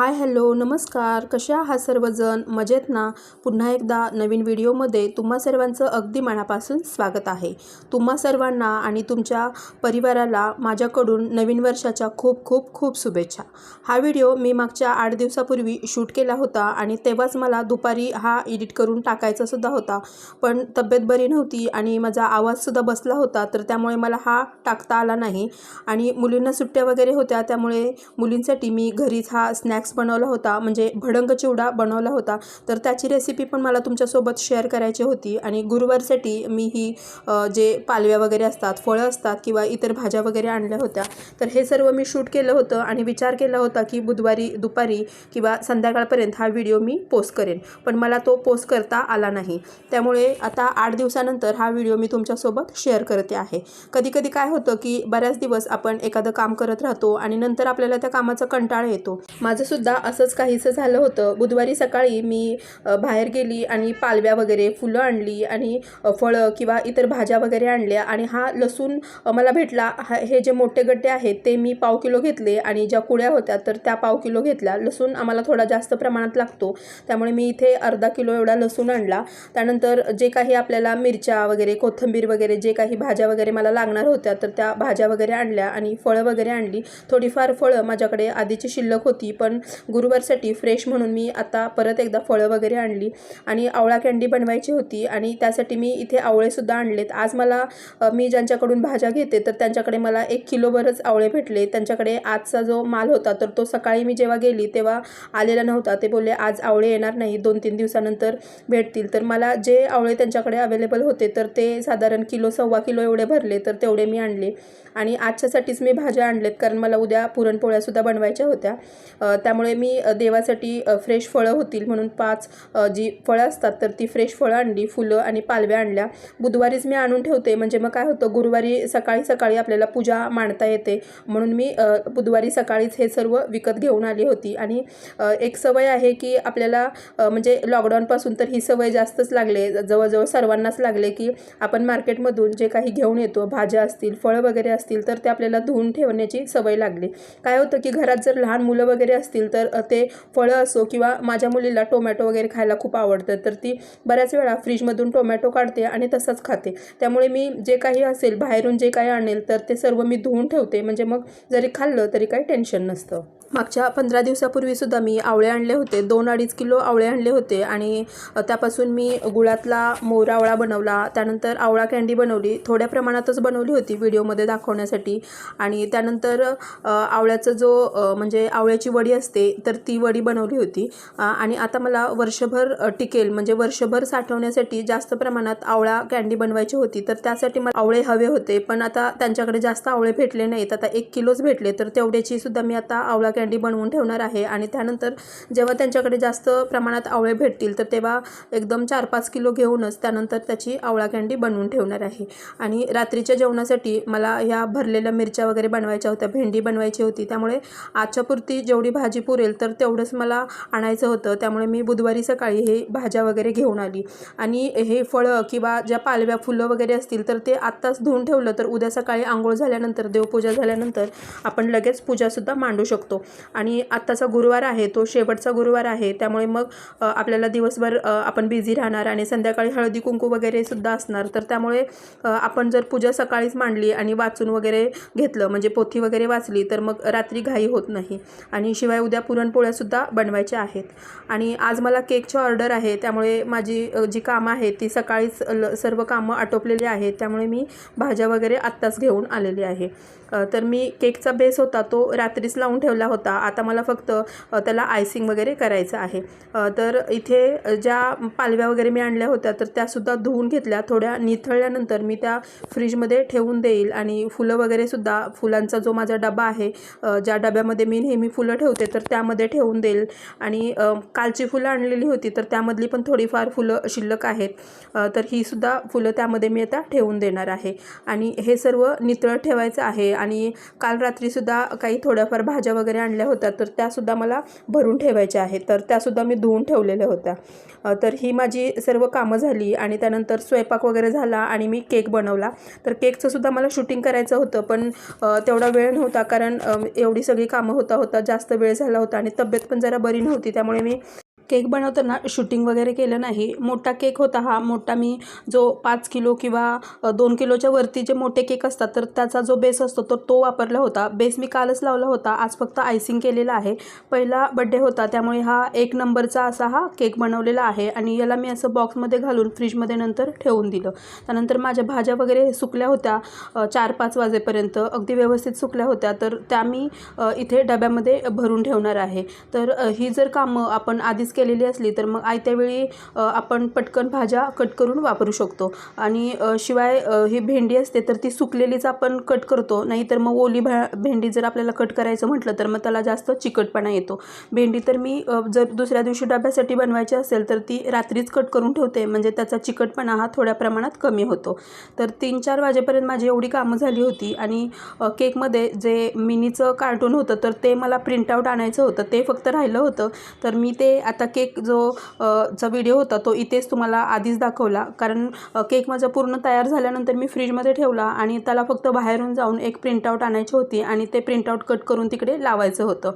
Hi hello नमस्कार. कसे आहात सर्वजण? मजेत ना? पुन्हा एकदा नवीन व्हिडिओमध्ये तुम्हा सर्वांचं अगदी मनापासून स्वागत आहे. तुम्हा सर्वांना आणि तुमच्या परिवाराला माझ्याकडून नवीन वर्षाच्या खूप खूप खूप शुभेच्छा. हा व्हिडिओ मी मागच्या आठ दिवसापूर्वी शूट केला होता आणि तेव्हाच मला दुपारी हा एडिट करून टाकायचा सुद्धा होता. पण तब्येत बरी नव्हती आणि माझा आवाजसुद्धा बसला होता तर त्यामुळे मला हा टाकता आला नाही. आणि मुलींना सुट्ट्या वगैरे होत्या त्यामुळे मुलींसाठी मी घरीच हा स्नॅक्स बनवला होता म्हणजे भडंग चिवडा बनवला होता. तर त्याची रेसिपी पण मला तुमच्यासोबत शेअर करायची होती. आणि गुरुवारसाठी मी ही जे पालव्या वगैरे असतात फळं असतात किंवा इतर भाज्या वगैरे आणल्या होत्या. तर हे सर्व मी शूट केलं होतं आणि विचार केला होता की बुधवारी दुपारी किंवा संध्याकाळपर्यंत हा व्हिडिओ मी पोस्ट करेन. पण मला तो पोस्ट करता आला नाही. त्यामुळे आता आठ दिवसानंतर हा व्हिडिओ मी तुमच्यासोबत शेअर करते आहे. कधी कधी काय होतं की बऱ्याच दिवस आपण एखादं काम करत राहतो आणि नंतर आपल्याला त्या कामाचा कंटाळा येतो. माझं सुद्धा असंच काहीसं झालं होतं. बुधवारी सकाळी मी बाहेर गेली आणि पालव्या वगैरे फुलं आणली आणि फळं किंवा इतर भाज्या वगैरे आणल्या आणि हा लसूण मला भेटला. हा हे जे मोठे गड्डे आहेत ते मी पाव किलो घेतले आणि ज्या कुड्या होत्या तर त्या पाव किलो घेतल्या. लसूण आम्हाला थोडा जास्त प्रमाणात लागतो. त्यामुळे मी इथे अर्धा किलो एवढा लसूण आणला. त्यानंतर जे काही आपल्याला मिरच्या वगैरे कोथिंबीर वगैरे जे काही भाज्या वगैरे मला लागणार होत्या तर त्या भाज्या वगैरे आणल्या आणि फळं वगैरे आणली. थोडीफार फळं माझ्याकडे आधीची शिल्लक होती पण गुरुवारसाठी फ्रेश म्हणून मी आता परत एकदा फळं वगैरे आणली आणि आवळा कँडी बनवायची होती आणि त्यासाठी मी इथे आवळेसुद्धा आणलेत. आज मला मी ज्यांच्याकडून भाज्या घेते तर त्यांच्याकडे मला एक किलोभरच आवळे भेटले. त्यांच्याकडे आजचा जो माल होता तर तो सकाळी मी जेव्हा गेली तेव्हा आलेला नव्हता. ते बोलले आज आवळे येणार नाही दोन तीन दिवसानंतर भेटतील. तर मला जे आवळे त्यांच्याकडे अवेलेबल होते तर ते साधारण किलो सव्वा किलो एवढे भरले तर तेवढे मी आणले. आणि आजच्यासाठीच मी भाज्या आणलेत कारण मला उद्या पुरणपोळ्यासुद्धा बनवायच्या होत्या. त्या त्यामुळे मी देवासाठी फ्रेश फळं होतील म्हणून पाच जी फळं असतात तर ती फ्रेश फळं आणली फुलं आणि पालव्या आणल्या. बुधवारीच मी आणून ठेवते म्हणजे मग काय होतं गुरुवारी सकाळी सकाळी आपल्याला पूजा मांडता येते. म्हणून मी बुधवारी सकाळीच हे सर्व विकत घेऊन आली होती. आणि एक सवय आहे की आपल्याला म्हणजे लॉकडाऊनपासून तर ही सवय जास्तच लागले जवळजवळ सर्वांनाच लागले की आपण मार्केटमधून जे काही घेऊन येतो भाज्या असतील फळं वगैरे असतील तर ते आपल्याला धुवून ठेवण्याची सवय लागली. काय होतं की घरात जर लहान मुलं वगैरे असतील तर ते फळं असो किंवा माझ्या मुलीला टोमॅटो वगैरे खायला खूप आवडतं तर ती बऱ्याच वेळा फ्रीजमधून टोमॅटो काढते आणि तसंच खाते. त्यामुळे मी जे काही असेल बाहेरून जे काही आणेल तर ते सर्व मी धुवून ठेवते. म्हणजे मग जरी खाल्लं तरी काही टेन्शन नसतं. मागच्या पंधरा दिवसापूर्वी सुद्धा मी आवळे आणले होते. दोन अडीच किलो आवळे आणले होते आणि त्यापासून मी गुळातला मोरा आवळा बनवला. त्यानंतर आवळा कँडी बनवली. थोड्या प्रमाणातच बनवली होती व्हिडिओमध्ये दाखवण्यासाठी. आणि त्यानंतर आवळ्याचं जो म्हणजे आवळ्याची वडी असते तर ती वडी बनवली होती. आणि आता मला वर्षभर टिकेल. म्हणजे वर्षभर साठवण्यासाठी जास्त प्रमाणात आवळा कँडी बनवायची होती. तर त्यासाठी मला आवळे हवे होते. पण आता त्यांच्याकडे जास्त आवळे भेटले नाहीत. आता एक किलोच भेटले. तर तेवढ्याची सुद्धा मी आता आवळा कँडी बनवून ठेवणार आहे. आणि त्यानंतर जेव्हा त्यांच्याकडे जास्त प्रमाणात आवळे भेटतील तर तेव्हा एकदम चार पाच किलो घेऊनच त्यानंतर त्याची आवळा कँडी बनवून ठेवणार आहे. आणि रात्रीच्या जेवणासाठी मला ह्या भरलेल्या मिरच्या वगैरे बनवायच्या होत्या भेंडी बनवायची होती. त्यामुळे आजच्यापुरती जेवढी भाजी पुरेल तर तेवढंच मला आणायचं होतं. त्यामुळे मी बुधवारी सकाळी हे भाज्या वगैरे घेऊन आली. आणि हे फळं किंवा ज्या पालव्या फुलं वगैरे असतील तर ते आत्ताच धुवून ठेवलं तर उद्या सकाळी आंघोळ झाल्यानंतर देवपूजा झाल्यानंतर आपण लगेच पूजासुद्धा मांडू शकतो. आणि आत्ताचा गुरुवार आहे तो शेवटचा गुरुवार आहे त्यामुळे मग आपल्याला दिवसभर आपण बिझी राहणार आणि संध्याकाळी हळदी कुंकू वगैरे सुद्धा असणार. तर त्यामुळे आपण जर पूजा सकाळीच मांडली आणि वाचून वगैरे घेतलं म्हणजे पोथी वगैरे वाचली तर मग रात्री घाई होत नाही. आणि शिवाय उद्या पुरणपोळ्यासुद्धा बनवायच्या आहेत. आणि आज मला केकची ऑर्डर आहे त्यामुळे माझी जी कामं आहेत ती सकाळीच ल सर्व कामं आटोपलेली आहेत त्यामुळे मी भाज्या वगैरे आत्ताच घेऊन आलेली आहे. तर मी केकचा बेस होता तो रात्रीच लावून ठेवला होता. आता मला फक्त त्याला आयसिंग वगैरे करायचं आहे. तर इथे ज्या पालव्या वगैरे मी आणल्या होत्या तर त्यासुद्धा धुवून घेतल्या. थोड्या निथळल्यानंतर मी त्या फ्रीजमध्ये ठेवून देईल. आणि फुलं वगैरेसुद्धा फुलांचा जो माझा डबा आहे ज्या डब्यामध्ये मी नेहमी फुलं ठेवते तर त्यामध्ये ठेवून देईल. आणि कालची फुलं आणलेली होती तर त्यामधली पण थोडीफार फुलं शिल्लक आहेत. तर ही सुद्धा फुलं त्यामध्ये मी आता ठेवून देणार आहे. आणि हे सर्व नितळ ठेवायचं आहे. आणि काल रात्रीसुद्धा काही थोड्याफार भाज्या वगैरे आणल्या होत्या तर त्यासुद्धा मला भरून ठेवायच्या आहेत. तर त्यासुद्धा मी धुवून ठेवलेल्या होत्या. तर ही माझी सर्व कामं झाली आणि त्यानंतर स्वयंपाक वगैरे झाला आणि मी केक बनवला. तर केकचंसुद्धा मला शूटिंग करायचं होतं पण तेवढा वेळ नव्हता कारण एवढी सगळी कामं होता होता जास्त वेळ झाला होता आणि तब्येत पण जरा बरी नव्हती. त्यामुळे मी केक बनवताना शूटिंग वगैरे केलं नाही. मोठा केक होता हा. मोठा मी जो पाच किलो किंवा दोन किलोच्या वरती जे मोठे केक असतात तर त्याचा जो बेस असतो तर तो वापरला होता. बेस मी कालच लावला होता. आज फक्त आयसिंग केलेला आहे. पहिला बड्डे होता त्यामुळे हा एक नंबरचा असा हा केक बनवलेला आहे आणि याला मी असं बॉक्समध्ये घालून फ्रीजमध्ये नंतर ठेवून दिलं. त्यानंतर माझ्या भाज्या वगैरे सुकल्या होत्या चार पाच वाजेपर्यंत. अगदी व्यवस्थित सुकल्या होत्या. तर त्या मी इथे डब्यामध्ये भरून ठेवणार आहे. तर ही जर कामं आपण आधीच केलेली असली तर मग आयत्या वेळी आपण पटकन भाज्या कट करून वापरू शकतो. आणि शिवाय ही भेंडी असते तर ती सुकलेलीच आपण कट करतो. नाहीतर मग ओली भा भेंडी जर आपल्याला कट करायचं म्हटलं तर मग त्याला जास्त चिकटपणा येतो. भेंडी तर मी जर दुसऱ्या दिवशी डब्यासाठी बनवायची असेल तर ती रात्रीच कट करून ठेवते. म्हणजे त्याचा चिकटपणा हा थोड्या प्रमाणात कमी होतो. तर तीन चार वाजेपर्यंत माझी एवढी कामं झाली होती आणि केकमध्ये जे मिनीचं कार्टून होतं तर ते मला प्रिंटआउट आणायचं होतं. ते फक्त राहिलं होतं. तर मी ते आता केक जो अ, चा व्हिडिओ होता तो इथेच तुम्हाला आधीच दाखवला. कारण केक माझा पूर्ण तयार झाल्यानंतर मी फ्रीजमध्ये ठेवला आणि त्याला फक्त बाहेरून जाऊन एक प्रिंटआउट आणायची होती आणि ते प्रिंटआउट कट करून तिकडे लावायचं होतं.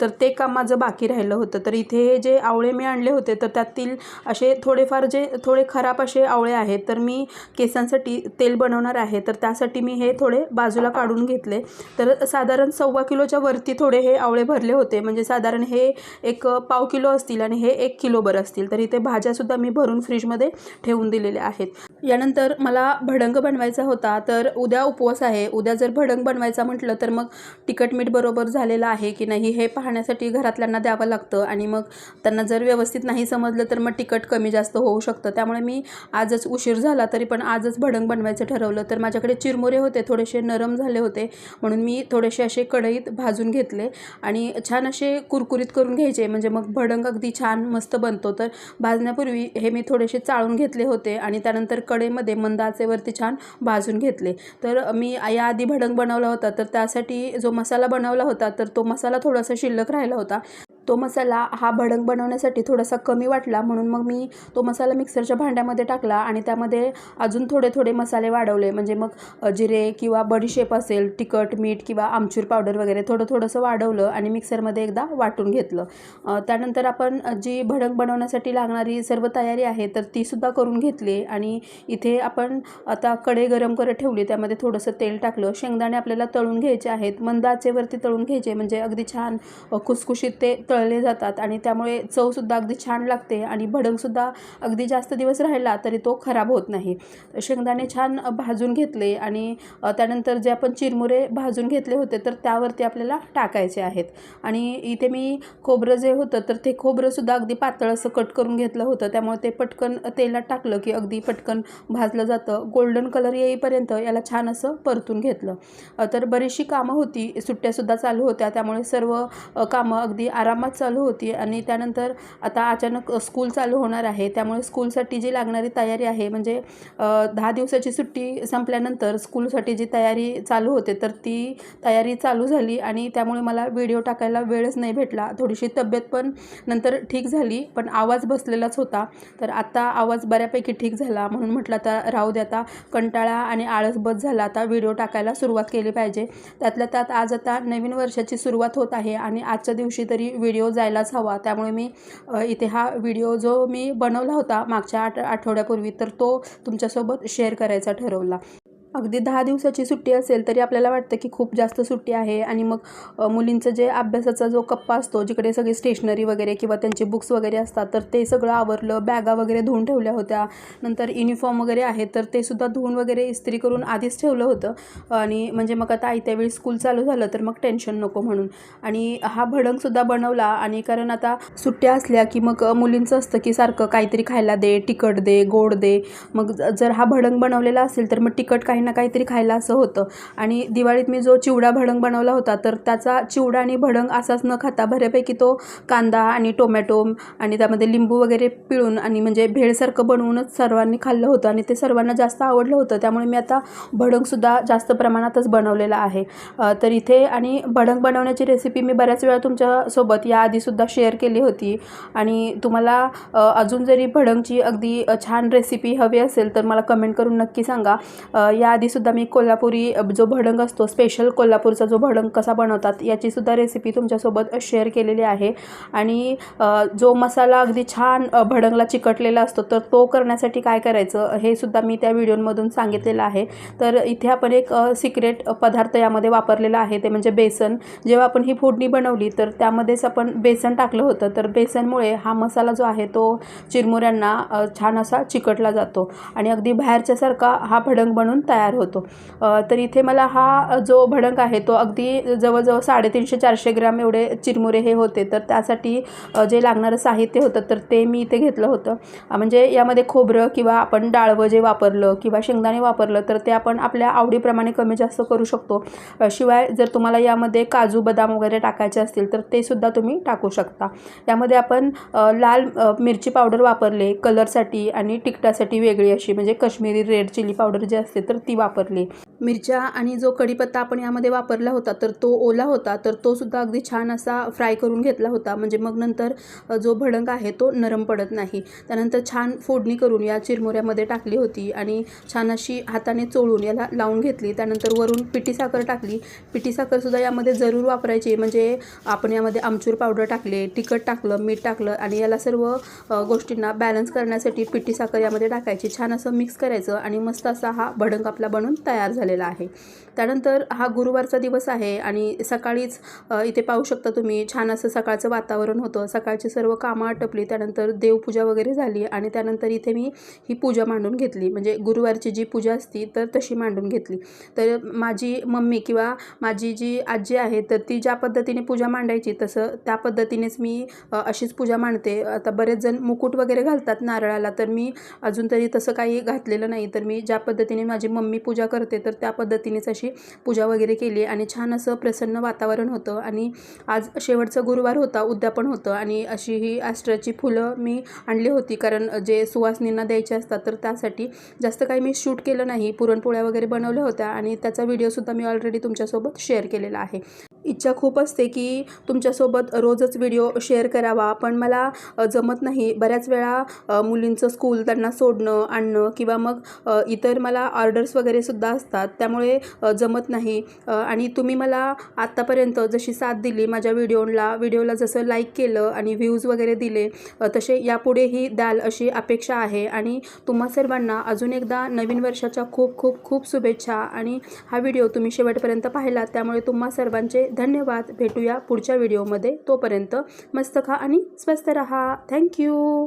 तर ते काम माझं बाकी राहिलं होतं. तर इथे हे जे आवळे मी आणले होते तर त्यातील असे थोडेफार जे थोडे खराब असे आवळे आहेत तर मी केसांसाठी तेल बनवणार आहे. तर त्यासाठी मी हे थोडे बाजूला काढून घेतले. तर साधारण सव्वा किलोच्या वरती थोडे हे आवळे भरले होते. म्हणजे साधारण हे एक पाव किलो असतील आणि हे एक किलोभर असतील. तर इथे भाज्यासुद्धा मी भरून फ्रीजमध्ये ठेवून दिलेल्या आहेत. यानंतर मला भडंग बनवायचा होता तर उद्या उपवास आहे. उद्या जर भडंग बनवायचा म्हटलं तर मग तिखट मीठ बरोबर झालेलं आहे की नाही हे पाहण्यासाठी घरातल्यांना द्यावं लागतं. आणि मग त्यांना जर व्यवस्थित नाही समजलं तर मग तिखट कमी जास्त होऊ शकतं. त्यामुळे मी आजच उशीर झाला तरी पण आजच भडंग बनवायचं ठरवलं. तर माझ्याकडे चिरमुरे होते थोडेसे नरम झाले होते म्हणून मी थोडेसे असे कढईत भाजून घेतले. आणि छान असे कुरकुरीत करून घ्यायचे म्हणजे मग भडंग अगदी छान मस्त बनतो. तर भाजण्यापूर्वी हे मी थोडेसे चाळून घेतले होते आणि त्यानंतर कडेमध्ये मंद आचेवरती छान भाजून घेतले. तर मी याआधी भडंग बनवला होता. तर त्यासाठी जो मसाला बनवला होता तर तो मसाला थोडासा शिल्लक राहिला होता. तो मसाला हा भडंग बनवण्यासाठी थोडासा कमी वाटला म्हणून मग मी तो मसाला मिक्सरच्या भांड्यामध्ये टाकला आणि त्यामध्ये अजून थोडे थोडे मसाले वाढवले. म्हणजे मग जिरे किंवा बडीशेप असेल तिखट मीठ किंवा आमचूर पावडर वगैरे थोडं थोडंसं वाढवलं आणि मिक्सरमध्ये एकदा वाटून घेतलं. त्यानंतर आपण जी भडंग बनवण्यासाठी लागणारी सर्व तयारी आहे तर तीसुद्धा करून घेतली आणि इथे आपण आता कढई गरम करत ठेवली. त्यामध्ये थोडंसं तेल टाकलं. शेंगदाणे आपल्याला तळून घ्यायचे आहेत. मंदाचेवरती तळून घ्यायचे. म्हणजे अगदी छान खुसखुशीत ते तळले जातात आणि त्यामुळे चवसुद्धा अगदी छान लागते आणि भडंगसुद्धा अगदी जास्त दिवस राहिला तरी तो खराब होत नाही. शेंगदाणे छान भाजून घेतले आणि त्यानंतर जे आपण चिरमुरे भाजून घेतले होते तर त्यावरती आपल्याला टाकायचे आहेत. आणि इथे मी खोबरं जे होतं तर ते खोबरंसुद्धा अगदी पातळ असं कट करून घेतलं होतं. त्यामुळे ते पटकन तेलात टाकलं की अगदी पटकन भाजलं जातं. गोल्डन कलर येईपर्यंत याला छान असं परतून घेतलं. तर बरीचशी कामं होती. सुट्ट्यासुद्धा चालू होत्या. त्यामुळे सर्व कामं अगदी आराम कामात चालू होती आणि त्यानंतर आता अचानक स्कूल चालू होणार आहे. त्यामुळे स्कूलसाठी जी लागणारी तयारी आहे म्हणजे दहा दिवसाची सुट्टी संपल्यानंतर स्कूलसाठी जी तयारी चालू होते तर ती तयारी चालू झाली आणि त्यामुळे मला व्हिडिओ टाकायला वेळच नाही भेटला. थोडीशी तब्येत पण नंतर ठीक झाली पण आवाज बसलेलाच होता. तर आता आवाज बऱ्यापैकी ठीक झाला. म्हणून म्हटलं आता राहू दे आता कंटाळा आणि आळस बस झाला. आता व्हिडिओ टाकायला सुरुवात केली पाहिजे. त्यातल्या त्यात आज आता नवीन वर्षाची सुरुवात होत आहे आणि आजच्या दिवशी तरी व्हिडिओ व्हिडिओ जायलाच हवा. त्यामुळे मी इथे हा व्हिडिओ जो मी बनवला होता मागच्या आठ आठवड्यापूर्वी तर तो तुमच्यासोबत शेअर करायचा ठरवला. अगदी दहा दिवसाची सुट्टी असेल तरी आपल्याला वाटतं की खूप जास्त सुट्टी आहे आणि मग मुलींचं जे अभ्यासाचा जो कप्पा असतो जिकडे सगळी स्टेशनरी वगैरे किंवा त्यांचे बुक्स वगैरे असतात तर ते सगळं आवरलं बॅगा वगैरे धुवून ठेवल्या होत्या. नंतर युनिफॉर्म वगैरे आहे तर ते सुद्धा धुवून वगैरे इस्त्री करून आधीच ठेवलं होतं. आणि म्हणजे मग आता आयत्या वेळी स्कूल चालू झालं तर मग टेन्शन नको म्हणून. आणि हा भडंगसुद्धा बनवला आणि कारण आता सुट्ट्या असल्या की मग मुलींचं असतं की सारखं काहीतरी खायला दे तिखट दे गोड दे. मग ज- जर हा भडंग बनवलेला असेल तर मग तिखट काही ना काहीतरी खायला असं होतं. आणि दिवाळीत मी जो चिवडा भडंग बनवला होता तर त्याचा चिवडा आणि भडंग असाच न खाता बऱ्यापैकी तो कांदा आणि टोमॅटो आणि त्यामध्ये लिंबू वगैरे पिळून आणि म्हणजे भेळसारखं बनवूनच सर्वांनी खाल्लं होतं आणि ते सर्वांना जास्त आवडलं होतं. त्यामुळे मी आता भडंगसुद्धा जास्त प्रमाणातच बनवलेला आहे. तर इथे आणि भडंग बनवण्याची रेसिपी मी बऱ्याच वेळा तुमच्यासोबत याआधीसुद्धा शेअर केली होती. आणि तुम्हाला अजून जरी भडंगची अगदी छान रेसिपी हवी असेल तर मला कमेंट करून नक्की सांगा. या याआधीसुद्धा मी कोल्हापुरी जो भडंग असतो स्पेशल कोल्हापूरचा जो भडंग कसा बनवतात याचीसुद्धा रेसिपी तुमच्यासोबत शेअर केलेली आहे. आणि जो मसाला अगदी छान भडंगला चिकटलेला असतो तर तो करण्यासाठी काय करायचं हे सुद्धा मी त्या व्हिडिओमधून सांगितलेलं आहे. तर इथे आपण एक सिक्रेट पदार्थ यामध्ये वापरलेला आहे ते म्हणजे बेसन. जेव्हा आपण ही फोडणी बनवली तर त्यामध्येच आपण बेसन टाकलं होतं तर बेसनमुळे हा मसाला जो आहे तो चिरमुऱ्यांना छान असा चिकटला जातो. आणि अगदी बाहेरच्यासारखा हा भडंग बनून तयार तयार होतो. तर इथे मला हा जो भडंग आहे तो अगदी जवळजवळ साडेतीनशे चारशे ग्रॅम एवढे चिरमुरे हे होते. तर त्यासाठी जे लागणारं साहित्य होतं तर ते मी इथे घेतलं होतं. म्हणजे यामध्ये खोबरं किंवा आपण डाळवं जे वापरलं किंवा शेंगदाणे वापरलं तर ते आपण आपल्या आवडीप्रमाणे कमी जास्त करू शकतो. शिवाय जर तुम्हाला यामध्ये काजू बदाम वगैरे टाकायचे असतील तर ते सुद्धा तुम्ही टाकू शकता. यामध्ये आपण लाल मिरची पावडर वापरले कलरसाठी आणि तिखटासाठी वेगळी अशी म्हणजे कश्मीरी रेड चिली पावडर जी असते तर ती वापरली. मिरच्या आणि जो कढीपत्ता आपण यामध्ये वापरला होता तर तो ओला होता तर तो सुद्धा अगदी छान असा फ्राय करून घेतला होता. म्हणजे मग नंतर जो भडंग आहे तो नरम पडत नाही. त्यानंतर छान फोडणी करून या चिरमुऱ्यामध्ये टाकली होती आणि छान अशी हाताने चोळून याला लावून घेतली. त्यानंतर वरून पिठी साखर टाकली. पिठी साखरसुद्धा यामध्ये जरूर वापरायची. म्हणजे आपण यामध्ये आमचूर पावडर टाकले तिखट टाकलं मीठ टाकलं आणि याला सर्व गोष्टींना बॅलन्स करण्यासाठी पिठी साखर यामध्ये टाकायची. छान असं मिक्स करायचं आणि मस्त असा हा भडंग आपला बनून तयार झालेला आहे. त्यानंतर हा गुरुवारचा दिवस आहे आणि सकाळीच इथे पाहू शकता तुम्ही छान असं सकाळचं वातावरण होतं. सकाळची सर्व कामं आटपली त्यानंतर देवपूजा वगैरे झाली आणि त्यानंतर इथे मी ही पूजा मांडून घेतली. म्हणजे गुरुवारची जी पूजा असती तर तशी मांडून घेतली. तर माझी मम्मी किंवा माझी जी आजी आहे तर ती ज्या पद्धतीने पूजा मांडायची तसं त्या पद्धतीनेच मी अशीच पूजा मांडते. आता बरेच जण मुकुट वगैरे घालतात नारळाला तर मी अजून तरी तसं काही घातलेलं नाही. तर मी ज्या पद्धतीने माझी मम्मी पूजा करते तर त्या पद्धतीनेच अशी पूजा वगैरे केली आणि छान असं प्रसन्न वातावरण होतं. आणि आज शेवटचं गुरुवार होता उद्यापन होतं आणि अशी ही ॲस्ट्राची फुलं मी आणली होती. कारण जे सुवासनींना द्यायचे असतात तर त्यासाठी जास्त काही मी शूट केलं नाही. पुरणपोळ्या वगैरे बनवल्या होत्या आणि त्याचा व्हिडिओसुद्धा मी ऑलरेडी तुमच्यासोबत शेअर केलेला आहे. इच्छा खूप असते की तुमच्यासोबत रोजच व्हिडिओ शेअर करावा. पण मला जमत नाही. बऱ्याच वेळा मुलींचं स्कूल त्यांना सोडणं आणणं किंवा मग इतर मला ऑर्डर्स वगैरेसुद्धा असतात. त्यामुळे जमत नाही. आणि तुम्ही मला आत्तापर्यंत जशी साथ दिली माझ्या व्हिडिओला व्हिडिओला जसं लाईक केलं आणि व्ह्यूज वगैरे दिले तसे यापुढेही द्याल अशी अपेक्षा आहे. आणि तुम्हा सर्वांना अजून एकदा नवीन वर्षाच्या खूप खूप खूप शुभेच्छा. आणि हा व्हिडिओ तुम्ही शेवटपर्यंत पाहिला त्यामुळे तुम्हा सर्वांचे धन्यवाद. भेटूया पुढच्या व्हिडिओमध्ये. तोपर्यंत मस्त खा आणि स्वस्त रहा. थँक्यू